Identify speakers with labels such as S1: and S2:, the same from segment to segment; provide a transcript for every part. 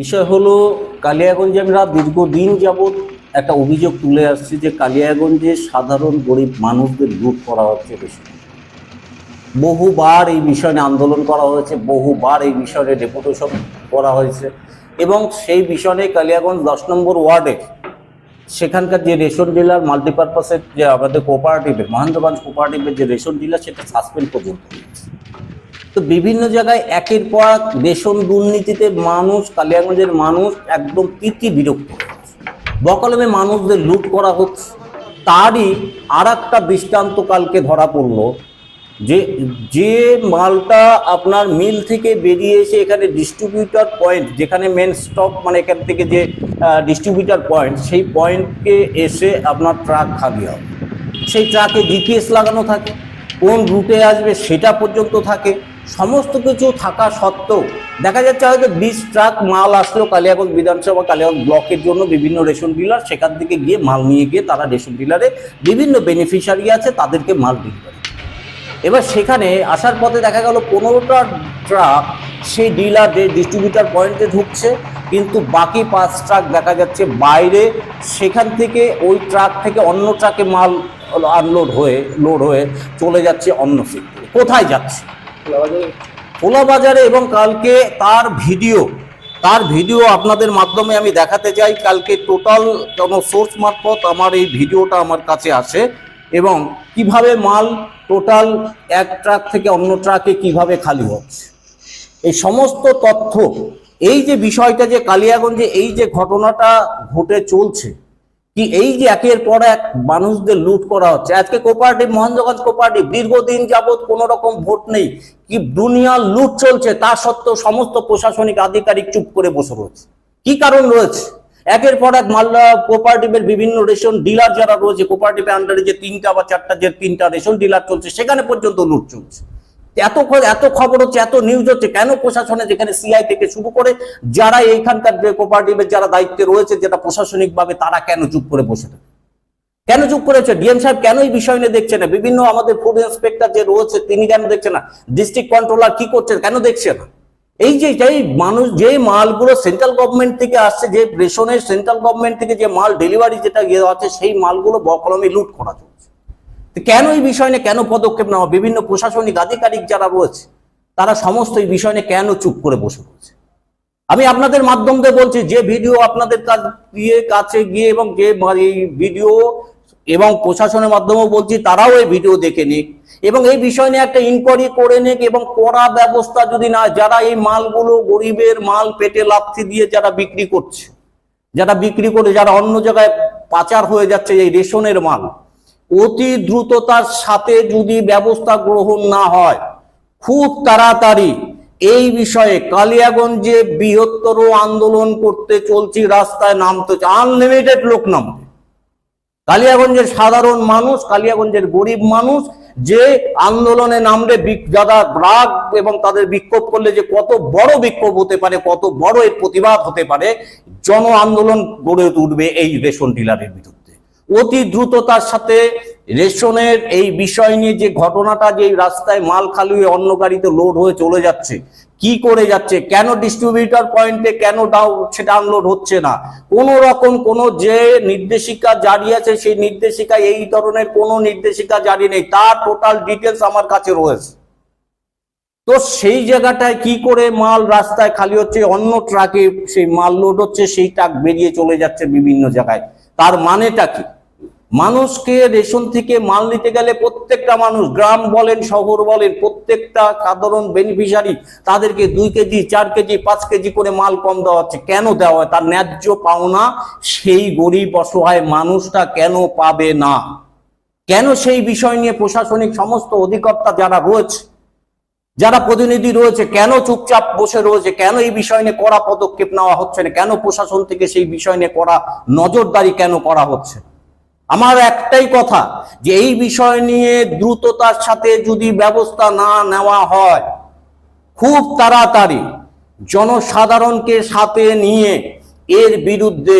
S1: বিষয় হলো, কালিয়াগঞ্জে আমরা দীর্ঘদিন যাবৎ একটা অভিযোগ তুলে আসছি যে কালিয়াগঞ্জে সাধারণ গরিব মানুষদের লুট করা হচ্ছে বেশি। বহুবার এই বিষয় নিয়ে আন্দোলন করা হয়েছে, বহুবার এই বিষয় নিয়ে ডেপুটেশন করা হয়েছে এবং সেই বিষয় নিয়ে কালিয়াগঞ্জ দশ নম্বর ওয়ার্ডে সেখানকার যে রেশন ডিলার, মাল্টিপারপাসের যে আমাদের কোপারেটিভের মহেন্দ্রগঞ্জ কোঅপারেটিভের যে রেশন ডিলার, সেটা সাসপেন্ড পর্যন্ত হয়েছে। তো বিভিন্ন জায়গায় একের পর এক রেশন দুর্নীতিতে মানুষ, কালিয়াগঞ্জের মানুষ একদম প্রীতি বিরক্ত। বকলমে মানুষদের লুট করা হচ্ছে। তারই আর একটা দৃষ্টান্ত কালকে ধরা পড়ল যে যে মালটা আপনার মিল থেকে বেরিয়ে এসে এখানে ডিস্ট্রিবিউটার পয়েন্ট যেখানে মেন স্টক মানে এখান থেকে যে ডিস্ট্রিবিউটার পয়েন্ট সেই পয়েন্টকে এসে আপনার ট্রাক খালি হবে। সেই ট্রাকে জিপিএস লাগানো থাকে। কোন রুটে আসবে সেটা পর্যন্ত থাকে। সমস্ত কিছু থাকা সত্ত্বেও দেখা যাচ্ছে হয়তো বিশ ট্রাক মাল আসলো কালিয়াগঞ্জ বিধানসভা কালিয়াগঞ্জ ব্লকের জন্য বিভিন্ন রেশন ডিলার, সেখান থেকে গিয়ে মাল নিয়ে গিয়ে তারা রেশন ডিলারে বিভিন্ন বেনিফিশিয়ারি আছে, তাদেরকে মাল দিল করে। এবার সেখানে আসার পথে দেখা গেল পনেরোটা ট্রাক সেই ডিলার ডিস্ট্রিবিউটার পয়েন্টে ঢুকছে, কিন্তু বাকি পাঁচ ট্রাক দেখা যাচ্ছে বাইরে, সেখান থেকে ওই ট্রাক থেকে অন্য ট্রাকে মাল আনলোড হয়ে লোড হয়ে চলে যাচ্ছে অন্য সেক্টরে কোথায় যাচ্ছে? খোলা বাজারে এবং কালকে তার ভিডিও তার ভিডিও আপনাদের মাধ্যমে আমি দেখাতে চাই। কালকে টোটাল কোনো সোর্স মারফত আমার এই ভিডিওটা আমার কাছে আসে এবং কীভাবে মাল টোটাল এক ট্রাক থেকে অন্য ট্রাকে কীভাবে খালি হচ্ছে। এই সমস্ত তথ্য, এই যে বিষয়টা যে কালিয়াগঞ্জে এই যে ঘটনাটা ঘটে চলছে কি এই যে একের পর এক মানুষদের লুট করা হচ্ছে? আজকে কোপারেটিভ, মহেন্দ্রগঞ্জ কোপারেটিভ দীর্ঘদিন যাবৎ কোনো রকম ভোট নেই। কি দুনিয়ার লুট চলছে তা সত্ত্বেও সমস্ত প্রশাসনিক আধিকারিক চুপ করে বসে রয়েছে। কি কারণ রয়েছে? একের পর এক মালদা কোপারেটিভের বিভিন্ন রেশন ডিলার যারা রয়েছে, কোপারেটিভের আন্ডারে যে তিনটা বা চারটা যে তিনটা রেশন ডিলার চলছে, সেখানে পর্যন্ত লুট চলছে। এত এত খবর হচ্ছে, এত নিউজ হচ্ছে, কেন প্রশাসনে যেখানে সিআই থেকে শুরু করে যারা এইখানকার যে কোপারেটিভের যারা দায়িত্বে রয়েছে, যেটা প্রশাসনিকভাবে তারা কেন চুপ করে বসে থাকে? কেন চুপ করেছে ডিএম সাহেব কেন এই বিষয় নিয়ে দেখছে না? বিভিন্ন আমাদের ফুড ইন্সপেক্টর যে রয়েছে, তিনি কেন দেখছে না? ডিস্ট্রিক্ট কন্ট্রোলার কি করছে? কেন দেখছে না? এই যে এই মানুষ যে মালগুলো সেন্ট্রাল গভর্নমেন্ট থেকে আসছে, যে রেশনের সেন্ট্রাল গভর্নমেন্ট থেকে যে মাল ডেলিভারি যেটা ইয়ে আছে, সেই মালগুলো বকলমে লুট করা কেন এই বিষয় নিয়ে কেন পদক্ষেপ নেওয়া বিভিন্ন প্রশাসনিক আধিকারিক যারা রয়েছে, তারা সমস্ত এই বিষয় নিয়ে কেন চুপ করে বসে রয়েছে? আমি আপনাদের মাধ্যম দিয়ে বলছি, যে ভিডিও আপনাদের কাছ দিয়ে কাছে গিয়ে এবং যে এই ভিডিও এবং প্রশাসনের মাধ্যমেও বলছি, তারাও এই ভিডিও দেখে নিক এবং এই বিষয় নিয়ে একটা ইনকোয়ারি করে নিক এবং কড়া ব্যবস্থা যদি না, যারা এই মালগুলো গরিবের মাল পেটে লাথি দিয়ে যারা বিক্রি করছে, যারা বিক্রি করে, যারা অন্য জায়গায় পাচার হয়ে যাচ্ছে এই রেশনের মাল অতি দ্রুততার সাথে যদি ব্যবস্থা গ্রহণ না হয়, খুব তাড়াতাড়ি এই বিষয়ে কালিয়াগঞ্জে বৃহত্তর আন্দোলন করতে চলছি, রাস্তায় নামতে আনলিমিটেড লোক নামবে। কালিয়াগঞ্জের সাধারণ মানুষ, কালিয়াগঞ্জের গরিব মানুষ যে আন্দোলনে নামলে যারা রাগ এবং তাদের বিক্ষোভ করলে যে কত বড় বিক্ষোভ হতে পারে, কত বড় এর প্রতিবাদ হতে পারে, জন আন্দোলন গড়ে উঠবে এই রেশন ডিলারের বিরুদ্ধে। অতি দ্রুততার সাথে রেশনের এই বিষয় নিয়ে যে ঘটনাটা, যে রাস্তায় মাল খালি হয়ে অন্য গাড়িতে লোড হয়ে চলে যাচ্ছে, কি করে যাচ্ছে, কেন ডিস্ট্রিবিউটার পয়েন্টে কেন সেটা আনলোড হচ্ছে না? কোন রকম কোন যে নির্দেশিকা জারি আছে, সেই নির্দেশিকা, এই ধরনের কোনো নির্দেশিকা জারি নেই। তার টোটাল ডিটেলস আমার কাছে রয়েছে। তো সেই জায়গাটায় কি করে মাল রাস্তায় খালি হচ্ছে, অন্য ট্রাকে সেই মাল লোড হচ্ছে, সেই ট্রাক বেরিয়ে চলে যাচ্ছে বিভিন্ন জায়গায়। তার মানেটা কি? মানুষকে রেশন থেকে মাল নিতে গেলে প্রত্যেকটা মানুষ, গ্রাম বলেন, শহর বলেন, প্রত্যেকটা সাধারণ বেনিফিশিয়ারি তাদেরকে দুই কেজি, চার কেজি, পাঁচ কেজি করে মাল কম দেওয়া হচ্ছে কেন দেওয়া হয়? তার ন্যায্য পাওনা সেই গরিব অসহায় মানুষটা কেন পাবে না? কেন সেই বিষয় নিয়ে প্রশাসনিক সমস্ত অধিকর্তা যারা রয়েছে, যারা প্রতিনিধি রয়েছে, কেন চুপচাপ বসে রয়েছে, কেন এই বিষয় নিয়ে কড়া পদক্ষেপ নেওয়া হচ্ছে না, কেন প্রশাসন থেকে সেই বিষয় নিয়ে কড়া নজরদারি কেন করা হচ্ছে? আমার একটাই কথা যে এই বিষয় নিয়ে দ্রুততার সাথে যদি ব্যবস্থা না নেওয়া হয়, খুব তাড়াতাড়ি জনসাধারণকে সাথে নিয়ে এর বিরুদ্ধে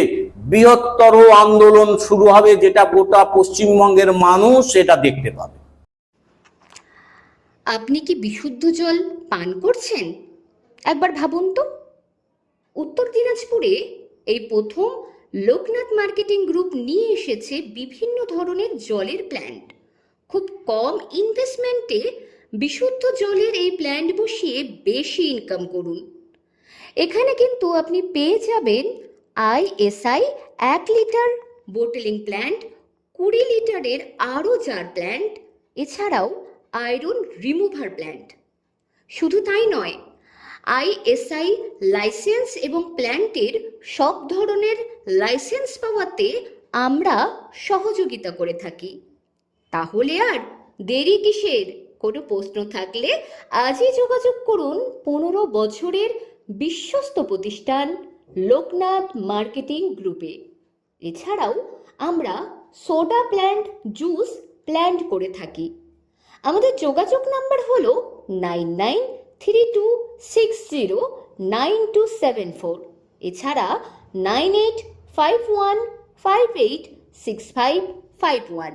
S1: বৃহত্তর আন্দোলন শুরু হবে যেটা গোটা পশ্চিমবঙ্গের মানুষ সেটা দেখতে পাবে।
S2: আপনি কি বিশুদ্ধ জল পান করছেন? একবার ভাবুন তো। উত্তর দিনাজপুরে এই প্রথম লোকনাথ মার্কেটিং গ্রুপ নিয়ে এসেছে বিভিন্ন ধরনের জলের প্ল্যান্ট খুব কম ইনভেস্টমেন্টে বিশুদ্ধ জলের এই প্ল্যান্ট বসিয়ে বেশি ইনকাম করুন। এখানে কিন্তু আপনি পেয়ে যাবেন আইএসআই এক লিটার বোটলিং প্ল্যান্ট কুড়ি লিটারের আরও চার প্ল্যান্ট এছাড়াও আয়রন রিমুভার প্ল্যান্ট শুধু তাই নয় আইএসআই লাইসেন্স এবং প্ল্যান্টের সব ধরনের লাইসেন্স পাওয়াতে আমরা সহযোগিতা করে থাকি। তাহলে আর দেরি কিসের? কোনো প্রশ্ন থাকলে আজই যোগাযোগ করুন পনেরো বছরের বিশ্বস্ত প্রতিষ্ঠান লোকনাথ মার্কেটিং গ্রুপে। এছাড়াও আমরা সোডা প্ল্যান্ট জুস প্ল্যান্ট করে থাকি। আমাদের যোগাযোগ নাম্বার হল nine nine three two six zero nine two seven four. এছাড়া nine eight five one five eight six five five one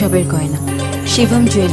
S3: উৎসবের গয়না। শিবম জুয়েল